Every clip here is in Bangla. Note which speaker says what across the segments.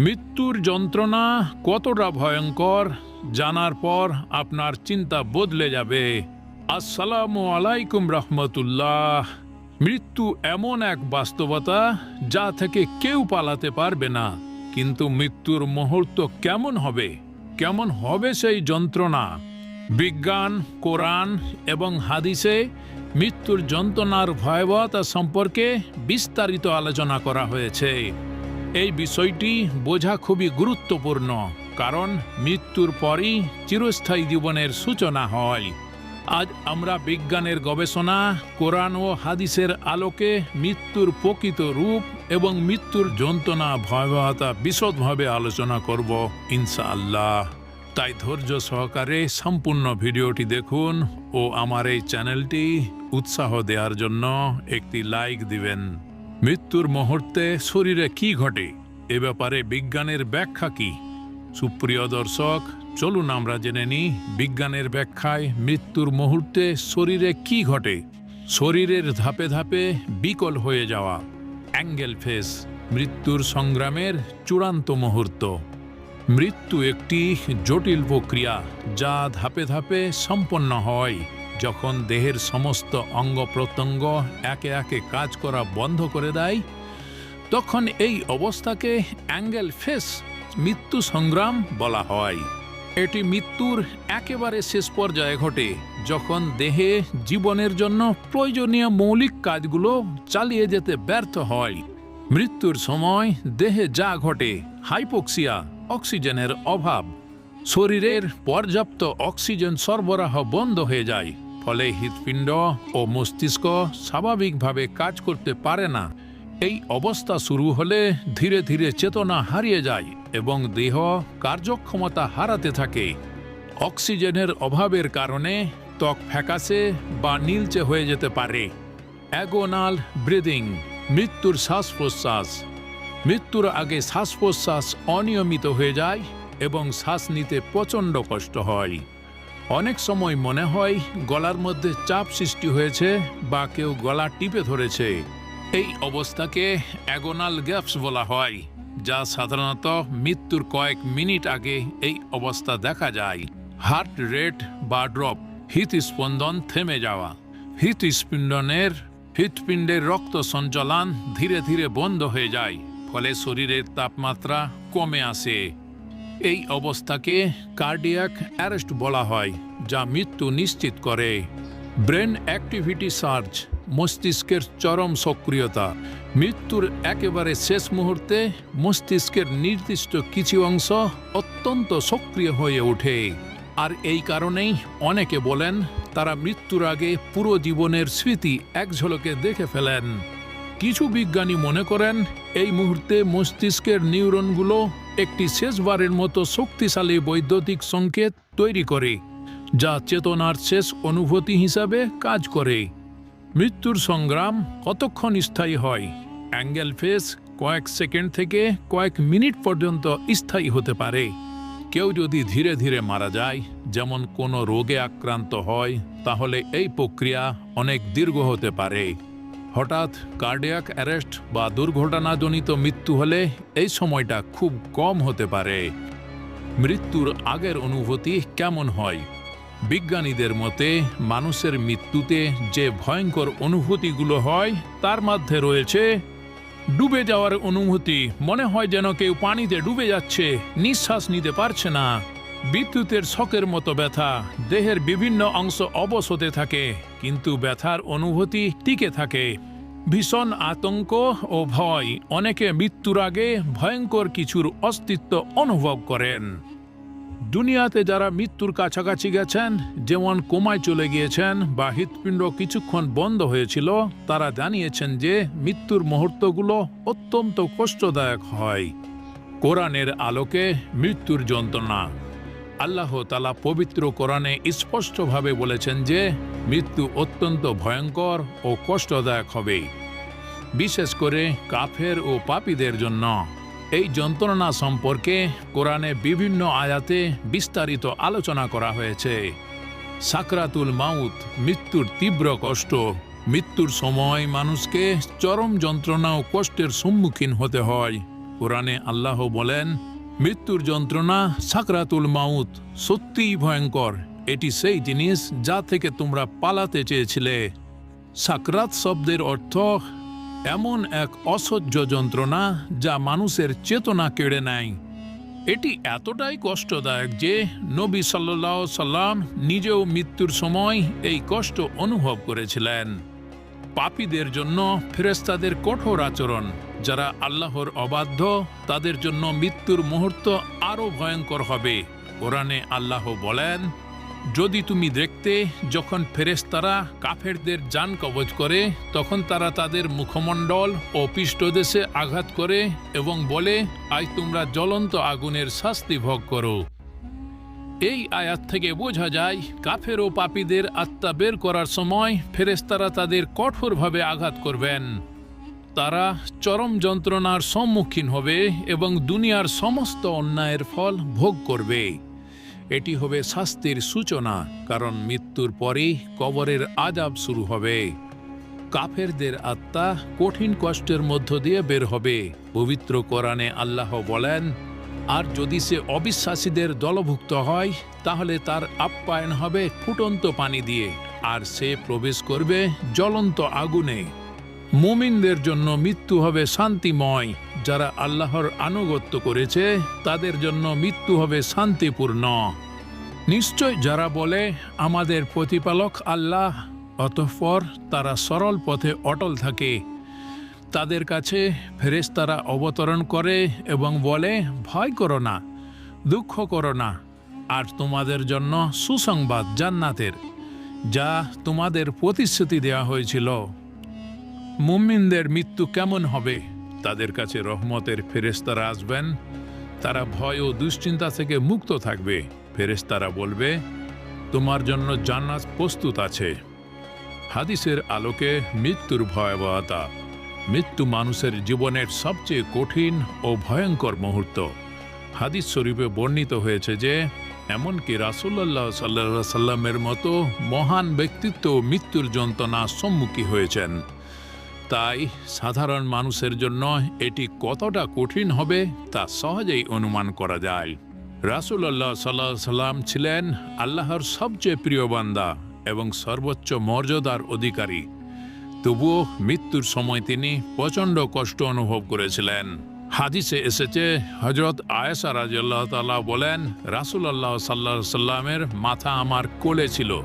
Speaker 1: মৃত্যুর যন্ত্রণা কতটা ভয়ঙ্কর, জানার পর আপনার চিন্তা বদলে যাবে। আসসালামু আলাইকুম রহমতুল্লাহ। মৃত্যু এমন এক বাস্তবতা যা থেকে কেউ পালাতে পারবে না। কিন্তু মৃত্যুর মুহূর্ত কেমন হবে? কেমন হবে সেই যন্ত্রণা? বিজ্ঞান, কোরআন এবং হাদিসে মৃত্যুর যন্ত্রণার ভয়াবহতা সম্পর্কে বিস্তারিত আলোচনা করা হয়েছে। এই বিষয়টি বোঝা খুবই গুরুত্বপূর্ণ, কারণ মৃত্যুর পরই চিরস্থায়ী জীবনের সূচনা হয়। আজ আমরা বিজ্ঞানের গবেষণা, কোরআন ও হাদিসের আলোকে মৃত্যুর প্রকৃত রূপ এবং মৃত্যুর যন্ত্রণা, ভয়াবহতা বিশদভাবে আলোচনা করব, ইনশাআল্লাহ। তাই ধৈর্য সহকারে সম্পূর্ণ ভিডিওটি দেখুন ও আমার এই চ্যানেলটি উৎসাহ দেওয়ার জন্য একটি লাইক দিবেন। মৃত্যুর মুহূর্তে শরীরে কি ঘটে? এ ব্যাপারে বিজ্ঞানের ব্যাখ্যা কি? সুপ্রিয় দর্শক, চলুন আমরা জেনে নিই বিজ্ঞানের ব্যাখ্যায় মৃত্যুর মুহূর্তে শরীরে কি ঘটে। শরীরের ধাপে ধাপে বিকল হয়ে যাওয়া। অ্যাঙ্গেল ফেস, মৃত্যুর সংগ্রামের চূড়ান্ত মুহূর্ত। মৃত্যু একটি জটিল প্রক্রিয়া যা ধাপে ধাপে সম্পন্ন হয়। যখন দেহের সমস্ত অঙ্গ প্রত্যঙ্গ একে একে কাজ করা বন্ধ করে দেয়, তখন এই অবস্থাকে অ্যাঙ্গেল ফেস মৃত্যু সংগ্রাম বলা হয়। এটি মৃত্যুর একেবারে শেষ পর্যায়ে ঘটে, যখন দেহে জীবনের জন্য প্রয়োজনীয় মৌলিক কাজগুলো চালিয়ে যেতে ব্যর্থ হয়। মৃত্যুর সময় দেহে যা ঘটে, হাইপোক্সিয়া অক্সিজেনের অভাব। শরীরের পর্যাপ্ত অক্সিজেন সরবরাহ বন্ধ হয়ে যায়, ফলে হৃৎপিণ্ড ও মস্তিষ্ক স্বাভাবিকভাবে কাজ করতে পারে না। এই অবস্থা শুরু হলে ধীরে ধীরে চেতনা হারিয়ে যায় এবং দেহ কার্যক্ষমতা হারাতে থাকে। অক্সিজেনের অভাবের কারণে ত্বক ফ্যাকাসে বা নীলচে হয়ে যেতে পারে। অ্যাগোনাল ব্রিদিং, মৃত্যুর শ্বাস প্রশ্বাস মৃত্যুর আগে শ্বাস প্রশ্বাস অনিয়মিত হয়ে যায় এবং শ্বাস নিতে প্রচণ্ড কষ্ট হয়। অনেক সময় মনে হয় গলার মধ্যে চাপ সৃষ্টি হয়েছে বা কেউ গলা টিপে ধরেছে। এই অবস্থাকে অ্যাগোনাল গ্যাপস বলা হয়, যা সাধারণত মৃত্যুর কয়েক মিনিট আগে এই অবস্থা দেখা যায়। হার্ট রেট বা ড্রপ, হৃৎস্পন্দন থেমে যাওয়া। হৃৎস্পন্দনের, হৃৎপিণ্ডের রক্ত সঞ্চালন ধীরে ধীরে বন্ধ হয়ে যায়। ফলে শরীরের তাপমাত্রা কমে আসে। এই অবস্থাকে কার্ডিয়াক অ্যারেস্ট বলা হয়, যা মৃত্যু নিশ্চিত করে। ব্রেন অ্যাক্টিভিটি সার্চ, মস্তিষ্কের চরম সক্রিয়তা, মৃত্যুর একেবারে শেষ মুহূর্তে মস্তিষ্কের নির্দিষ্ট কিছু অংশ অত্যন্ত সক্রিয় হয়ে ওঠে। আর এই কারণেই অনেকে বলেন, তারা মৃত্যুর আগে পুরো জীবনের স্মৃতি এক ঝলকে দেখে ফেলেন। কিছু বিজ্ঞানী মনে করেন, এই মুহূর্তে মস্তিষ্কের নিউরনগুলো একটি শেষবারের মতো শক্তিশালী বৈদ্যুতিক সংকেত তৈরি করে, যা চেতনার শেষ অনুভূতি হিসাবে কাজ করে। মৃত্যুর সংগ্রাম কতক্ষণ স্থায়ী হয়? অ্যাঙ্গেল ফেস কয়েক সেকেন্ড থেকে কয়েক মিনিট পর্যন্ত স্থায়ী হতে পারে। কেউ যদি ধীরে ধীরে মারা যায়, যেমন কোনো রোগে আক্রান্ত হয়, তাহলে এই প্রক্রিয়া অনেক দীর্ঘ হতে পারে। হঠাৎ কার্ডিয়াক অ্যারেস্ট বা দুর্ঘটনাজনিত মৃত্যু হলে এই সময়টা খুব কম হতে পারে। মৃত্যুর আগের অনুভূতি কেমন হয়? বিজ্ঞানীদের মতে, মানুষের মৃত্যুতে যে ভয়ঙ্কর অনুভূতিগুলো হয়, তার মধ্যে রয়েছে, ডুবে যাওয়ার অনুভূতি, মনে হয় যেন কেউ পানিতে ডুবে যাচ্ছে, নিঃশ্বাস নিতে পারছে না। বিদ্যুতের শকের মতো ব্যথা, দেহের বিভিন্ন অংশ অবশ হতে থাকে, কিন্তু ব্যথার অনুভূতি টিকে থাকে। ভীষণ আতঙ্ক ও ভয়, অনেকে মৃত্যুর আগে ভয়ঙ্কর কিছুর অস্তিত্ব অনুভব করেন। দুনিয়াতে যারা মৃত্যুর কাছাকাছি গেছেন, যেমন কোমায় চলে গিয়েছেন বা হৃৎপিণ্ড কিছুক্ষণ বন্ধ হয়েছিল, তারা জানিয়েছেন যে মৃত্যুর মুহূর্তগুলো অত্যন্ত কষ্টদায়ক হয়। কোরআনের আলোকে মৃত্যুর যন্ত্রণা। আল্লাহ তালা পবিত্র কোরআনে স্পষ্টভাবে বলেছেন যে, মৃত্যু অত্যন্ত ভয়ঙ্কর ও কষ্টদায়ক হবে, বিশেষ করে কাফের ও পাপীদের জন্য। এই যন্ত্রণা সম্পর্কে কোরআনে বিভিন্ন আয়াতে বিস্তারিত আলোচনা করা হয়েছে। সাকরাতুল মাউত, মৃত্যুর তীব্র কষ্ট, মৃত্যুর সময় মানুষকে চরম যন্ত্রণা ও কষ্টের সম্মুখীন হতে হয়। কোরআনে আল্লাহ বলেন মৃত্যুর যন্ত্রণা, সাকরাতুল মাউত, সত্যিই ভয়ঙ্কর। এটি সেই জিনিস যা থেকে তোমরা পালাতে চেয়েছিলে। সাকরাত শব্দের অর্থ, এমন এক অসহ্য যন্ত্রণা যা মানুষের চেতনা কেড়ে নেয়। এটি এতটাই কষ্টদায়ক যে নবী সাল্লাহ সাল্লাম নিজেও মৃত্যুর সময় এই কষ্ট অনুভব করেছিলেন। পাপীদের জন্য ফেরেস্তাদের কঠোর আচরণ। যারা আল্লাহর অবাধ্য, তাদের জন্য মৃত্যুর মুহূর্ত আরও ভয়ঙ্কর হবে। কোরআনে আল্লাহ বলেন, যদি তুমি দেখতে যখন ফেরেশতারা কাফেরদের যান কবজ করে, তখন তারা তাদের মুখমণ্ডল ও পৃষ্ঠদেশে আঘাত করে এবং বলে আজ তোমরা জ্বলন্ত আগুনের শাস্তি ভোগ করো। এই আয়াত থেকে বোঝা যায়, কাফের ও পাপীদের আত্মা বের করার সময় ফেরেস্তারা তাদের কঠোরভাবে আঘাত করবেন। তারা চরম যন্ত্রণার সম্মুখীন হবে এবং দুনিয়ার সমস্ত অন্যায়ের ফল ভোগ করবে। এটি হবে শাস্তির সূচনা, কারণ মৃত্যুর পরেই কবরের আজাব শুরু হবে। কাফেরদের আত্মা কঠিন কষ্টের মধ্য দিয়ে বের হবে। পবিত্র কোরআনে আল্লাহ বলেন আর যদি সে অবিশ্বাসীদের দলভুক্ত হয়, তাহলে তার আপ্যায়ন হবে ফুটন্ত পানি দিয়ে, আর সে প্রবেশ করবে জ্বলন্ত আগুনে। মুমিনদের জন্য মৃত্যু হবে শান্তিময়, যারা আল্লাহর আনুগত্য করেছে, তাদের জন্য মৃত্যু হবে শান্তিপূর্ণ। নিশ্চয় যারা বলে, আমাদের প্রতিপালক আল্লাহ, অতঃপর তারা সরল পথে অটল থাকে তাদের কাছে ফেরেশতারা অবতরণ করে এবং বলে, ভয় করো না, দুঃখ করো না, আর তোমাদের জন্য সুসংবাদ জান্নাতের, যা তোমাদের প্রতিশ্রুতি দেওয়া হয়েছিল। মুমিনদের মৃত্যু কেমন হবে? তাদের কাছে রহমতের ফেরেশতারা আসবেন। তারা ভয় ও দুশ্চিন্তা থেকে মুক্ত থাকবে। ফেরেশতারা বলবে, তোমার জন্য জান্নাত প্রস্তুত আছে। হাদিসের আলোকে মৃত্যুর ভয়াবহতা মৃত্যু মানুষের জীবনের সবচেয়ে কঠিন ও ভয়ঙ্কর মুহূর্ত। হাদিস শরীফে বর্ণিত হয়েছে যে, এমনকি রাসুল্লাহ সাল্লা সাল্লামের মতো মহান ব্যক্তিত্ব মৃত্যুর যন্ত্রণা সম্মুখী হয়েছেন। তাই সাধারণ মানুষের জন্য এটি কতটা কঠিন হবে তা সহজেই অনুমান করা যায়। রাসুল্লাহ সাল্লাহ সাল্লাম ছিলেন আল্লাহর সবচেয়ে প্রিয় বান্দা এবং সর্বোচ্চ মর্যাদার অধিকারী। তবুও মৃত্যুর সময় তিনি প্রচণ্ড কষ্ট অনুভব করেছিলেন। হাদিসে এসেছে হজরত আয়েসা রাজিয়াল্লাহ তাল্লাহ বলেন, রাসুলাল্লাহ সাল্লাহ সাল্লামের মাথা আমার কোলে ছিল।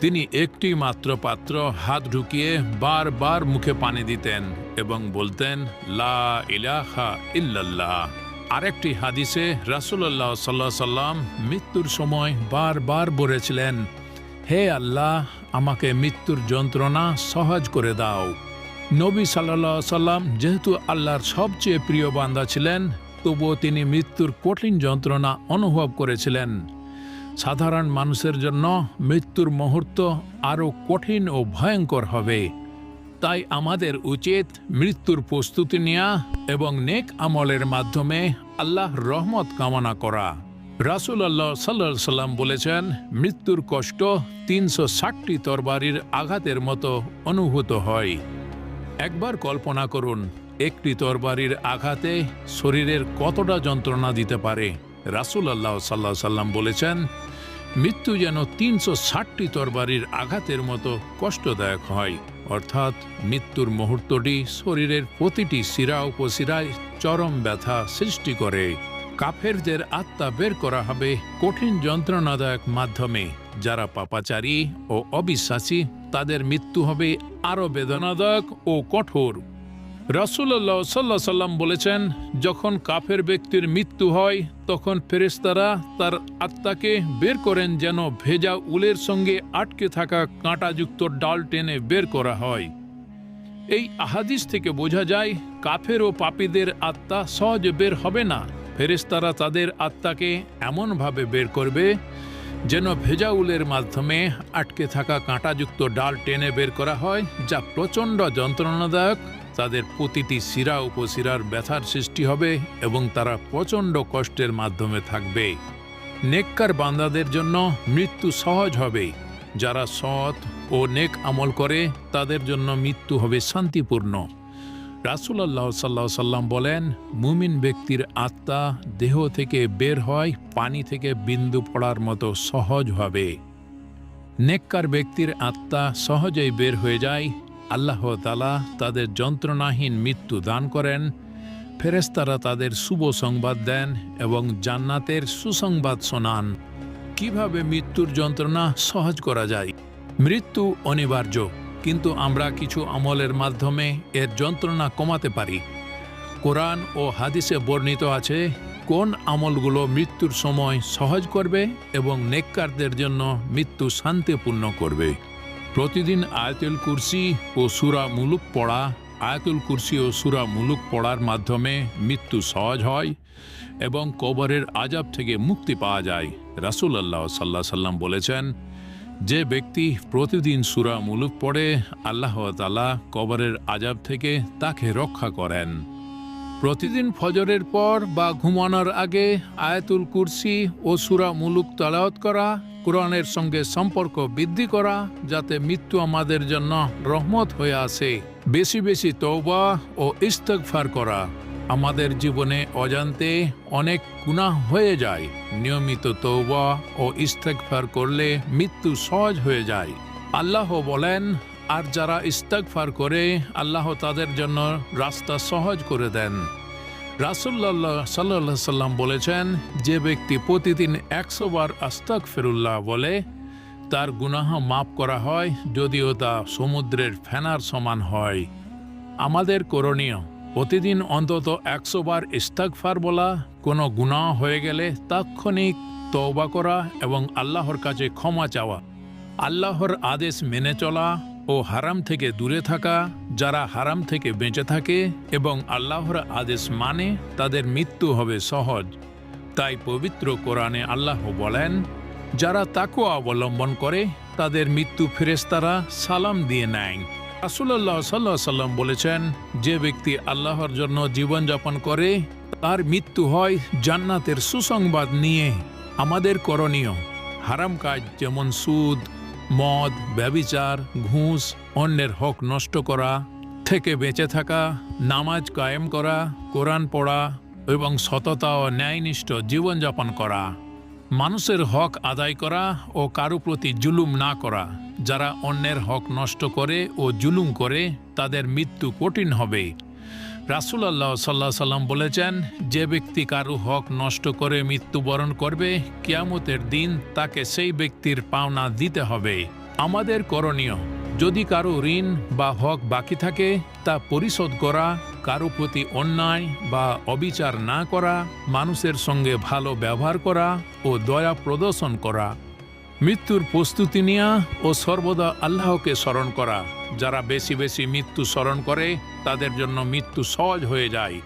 Speaker 1: তিনি একটি মাত্র পাত্র হাত ঢুকিয়ে বারবার মুখে পানি দিতেন এবং বলতেন, লা ইলাহা ইল্লাল্লাহ। আরেকটি হাদিসে রাসুলাল্লাহ সাল্লাহ সাল্লাম মৃত্যুর সময় বারবার বলেছিলেন হে আল্লাহ, আমাকে মৃত্যুর যন্ত্রণা সহজ করে দাও। নবী সাল্লাহ সাল্লাম যেহেতু আল্লাহর সবচেয়ে প্রিয় বান্দা ছিলেন, তবুও তিনি মৃত্যুর কঠিন যন্ত্রণা অনুভব করেছিলেন। সাধারণ মানুষের জন্য মৃত্যুর মুহূর্ত আরও কঠিন ও ভয়ঙ্কর হবে। তাই আমাদের উচিত মৃত্যুর প্রস্তুতি নেওয়া এবং নেক আমলের মাধ্যমে আল্লাহ রহমত কামনা করা। রাসুল আল্লাহ সাল্লা সাল্লাম বলেছেন, মৃত্যুর কষ্ট তিনশো ষাটটি তরবারির আঘাতের মতো অনুভূত হয়। একবার কল্পনা করুন, একটি তরবারির আঘাতে শরীরের কতটা যন্ত্রণা দিতে পারে। রাসুল আল্লাহ সাল্লাহ সাল্লাম বলেছেন, মৃত্যু যেন তিনশো ষাটটি তরবারির আঘাতের মতো কষ্টদায়ক হয়। অর্থাৎ মৃত্যুর মুহূর্তটি শরীরের প্রতিটি শিরা উপশিরায় চরম ব্যথা সৃষ্টি করে। কাফেরদের আত্মা বের করা হবে কঠিন যন্ত্রণাদায়ক মাধ্যমে। যারা পাপাচারী ও অবিশ্বাসী, তাদের মৃত্যু হবে আরও বেদনাদায়ক ও কঠোর। রাসুল্লাহ সাল্লাহ সাল্লাম বলেছেন, যখন কাফের ব্যক্তির মৃত্যু হয়, তখন ফেরেস্তারা তার আত্মাকে বের করেন যেন ভেজা উলের সঙ্গে আটকে থাকা কাঁটাযুক্ত ডাল টেনে বের করা হয়। এই আহাদিস থেকে বোঝা যায়, কাফের ও পাপীদের আত্মা সহজে বের হবে না। ফেরেশতারা তাদের আত্মাকে এমনভাবে বের করবে যেন ভেজা উলের মাধ্যমে আটকে থাকা কাঁটাযুক্ত ডাল টেনে বের করা হয়, যা প্রচণ্ড যন্ত্রণাদায়ক। তাদের প্রতিটি শিরা উপশিরার ব্যথার সৃষ্টি হবে এবং তারা প্রচণ্ড কষ্টের মাধ্যমে থাকবে। নেককার বান্দাদের জন্য মৃত্যু সহজ হবে। যারা সৎ ও নেক আমল করে, তাদের জন্য মৃত্যু হবে শান্তিপূর্ণ। রাসুলাল্লাহ সাল্লাহ সাল্লাম বলেন, মুমিন ব্যক্তির আত্মা দেহ থেকে বের হয়, পানি থেকে বিন্দু পড়ার মতো সহজভাবে নেককার ব্যক্তির আত্মা সহজেই বের হয়ে যায়। আল্লাহ তালা তাদের যন্ত্রণাহীন মৃত্যু দান করেন। ফেরেস্তারা তাদের শুভ সংবাদ দেন এবং জান্নাতের সুসংবাদ শোনান। কীভাবে মৃত্যুর যন্ত্রণা সহজ করা যায়? মৃত্যু অনিবার্য। কিন্তু আমরা কিছু আমলের মাধ্যমে এর যন্ত্রণা কমাতে পারি। কোরআন ও হাদিসে বর্ণিত আছে, কোন আমলগুলো মৃত্যুর সময় সহজ করবে এবং নেককারদের জন্য মৃত্যু শান্তিপূর্ণ করবে? প্রতিদিন আয়াতুল কুরসি ও সুরা মুলুক পড়া, আয়াতুল কুরসি ও সুরা মুলুক পড়ার মাধ্যমে মৃত্যু সহজ হয় এবং কবরের আজাব থেকে মুক্তি পাওয়া যায়। রাসূলুল্লাহ সাল্লাহ সাল্লাম বলেছেন যে ব্যক্তি প্রতিদিন সুরা মুলুক পড়ে, আল্লাহ তালা কবরের আজাব থেকে তাকে রক্ষা করেন। প্রতিদিন ফজরের পর বা ঘুমানোর আগে আয়াতুল কুরসি ও সুরা মুলুক তালাওয়াত করা, কোরআনের সঙ্গে সম্পর্ক বৃদ্ধি করা, যাতে মৃত্যু আমাদের জন্য রহমত হয়ে আসে। বেশি বেশি তৌবা ও ইস্তগফার করা। আমাদের জীবনে অজান্তে অনেক গুনাহ হয়ে যায়। নিয়মিত তৌবা ও ইস্তগফার করলে মৃত্যু সহজ হয়ে যায়। আল্লাহ বলেন, আর যারা ইস্তগফার করে, আল্লাহ তাদের জন্য রাস্তা সহজ করে দেন। রাসুল্লাহ সাল্লাহ সাল্লাম বলেছেন, যে ব্যক্তি প্রতিদিন একশো বার আস্তাক ফেরুল্লাহ বলে, তার গুনাহ মাফ করা হয় যদিও তা সমুদ্রের ফেনার সমান হয়। আমাদের করণীয় প্রতিদিন অন্তত একশো বার ইস্তাকফার বলা কোনো গুনাহ হয়ে গেলে তাৎক্ষণিক তওবা করা এবং আল্লাহর কাছে ক্ষমা চাওয়া, আল্লাহর আদেশ মেনে চলা ও হারাম থেকে দূরে থাকা, যারা হারাম থেকে বেঁচে থাকে এবং আল্লাহর আদেশ মানে তাদের মৃত্যু হবে সহজ। তাই পবিত্র কোরআনে আল্লাহ বলেন, যারা তাকে অবলম্বন করে, তাদের মৃত্যু ফেরেস্তারা সালাম দিয়ে নেয়। রাসুল্লাহ সাল্লাহ সাল্লাম বলেছেন, যে ব্যক্তি আল্লাহর জন্য জীবনযাপন করে, তার মৃত্যু হয় জান্নাতের সুসংবাদ নিয়ে। আমাদের করণীয়, হারাম কাজ যেমন সুদ, মদ ব্যবিচার ঘুষ, অন্যের হক নষ্ট করা, থেকে বেঁচে থাকা, নামাজ কায়েম করা, কোরআন পড়া, এবং সততা ও ন্যায়নিষ্ঠ জীবনযাপন করা। মানুষের হক আদায় করা ও কারও প্রতি জুলুম না করা। যারা অন্যের হক নষ্ট করে ও জুলুম করে, তাদের মৃত্যু কঠিন হবে। রাসুলাল্লাহ সাল্লাহ সাল্লাম বলেছেন, যে ব্যক্তি কারও হক নষ্ট করে মৃত্যুবরণ করবে, কিয়ামতের দিন তাকে সেই ব্যক্তির পাওনা দিতে হবে। আমাদের করণীয় যদি কারও ঋণ বা হক বাকি থাকে, তা পরিশোধ করা, কারও প্রতি অন্যায় বা অবিচার না করা, মানুষের সঙ্গে ভালো ব্যবহার করা ও দয়া প্রদর্শন করা। মৃত্যুর প্রস্তুতি নেওয়া ও সর্বদা আল্লাহকে স্মরণ করা। যারা বেশি বেশি মৃত্যু স্মরণ করে, তাদের জন্য মৃত্যু সহজ হয়ে যায়।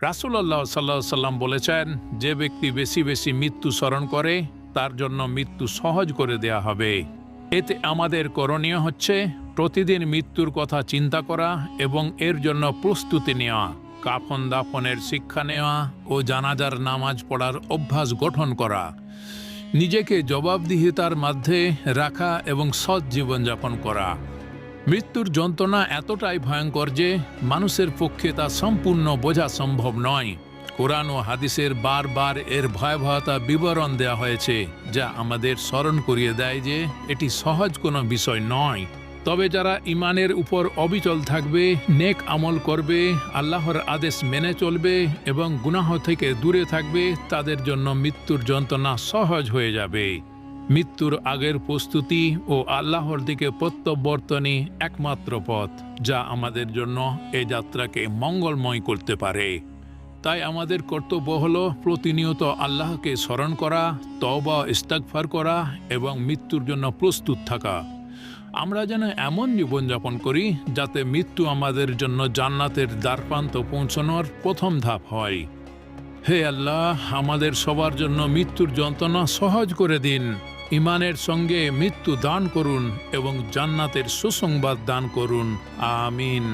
Speaker 1: রাসুলাল্লাহ সাল্লাহ সাল্লাম বলেছেন, যে ব্যক্তি বেশি বেশি মৃত্যু স্মরণ করে, তার জন্য মৃত্যু সহজ করে দেয়া হবে। এতে আমাদের করণীয় হচ্ছে প্রতিদিন মৃত্যুর কথা চিন্তা করা এবং এর জন্য প্রস্তুতি নেওয়া, কাফন দাফনের শিক্ষা নেওয়া ও জানাজার নামাজ পড়ার অভ্যাস গঠন করা, নিজেকে জবাবদিহিতার মধ্যে রাখা এবং সৎ জীবনযাপন করা। মৃত্যুর যন্ত্রণা এতটাই ভয়ঙ্কর যে মানুষের পক্ষে তা সম্পূর্ণ বোঝা সম্ভব নয়। কোরআন ও হাদিসের বারবার এর ভয়াবহতা বিবরণ দেওয়া হয়েছে, যা আমাদের স্মরণ করিয়ে দেয় যে এটি সহজ কোনো বিষয় নয়। তবে যারা ইমানের উপর অবিচল থাকবে, নেক আমল করবে, আল্লাহর আদেশ মেনে চলবে এবং গুনাহ থেকে দূরে থাকবে, তাদের জন্য মৃত্যুর যন্ত্রণা সহজ হয়ে যাবে। মৃত্যুর আগের প্রস্তুতি ও আল্লাহর দিকে প্রত্যাবর্তনই একমাত্র পথ, যা আমাদের জন্য এই যাত্রাকে মঙ্গলময় করতে পারে। তাই আমাদের কর্তব্য হল প্রতিনিয়ত আল্লাহকে স্মরণ করা তবা ইস্তাকফার করা এবং মৃত্যুর জন্য প্রস্তুত থাকা। আমরা যেন এমন জীবনযাপন করি যাতে মৃত্যু আমাদের জন্য জান্নাতের দ্বারপ্রান্ত পৌঁছানোর প্রথম ধাপ হয়। হে আল্লাহ, আমাদের সবার জন্য মৃত্যুর যন্ত্রণা সহজ করে দিন। ইমানের সঙ্গে মৃত্যু দান করুন এবং জান্নাতের সুসংবাদ দান করুন। আমিন।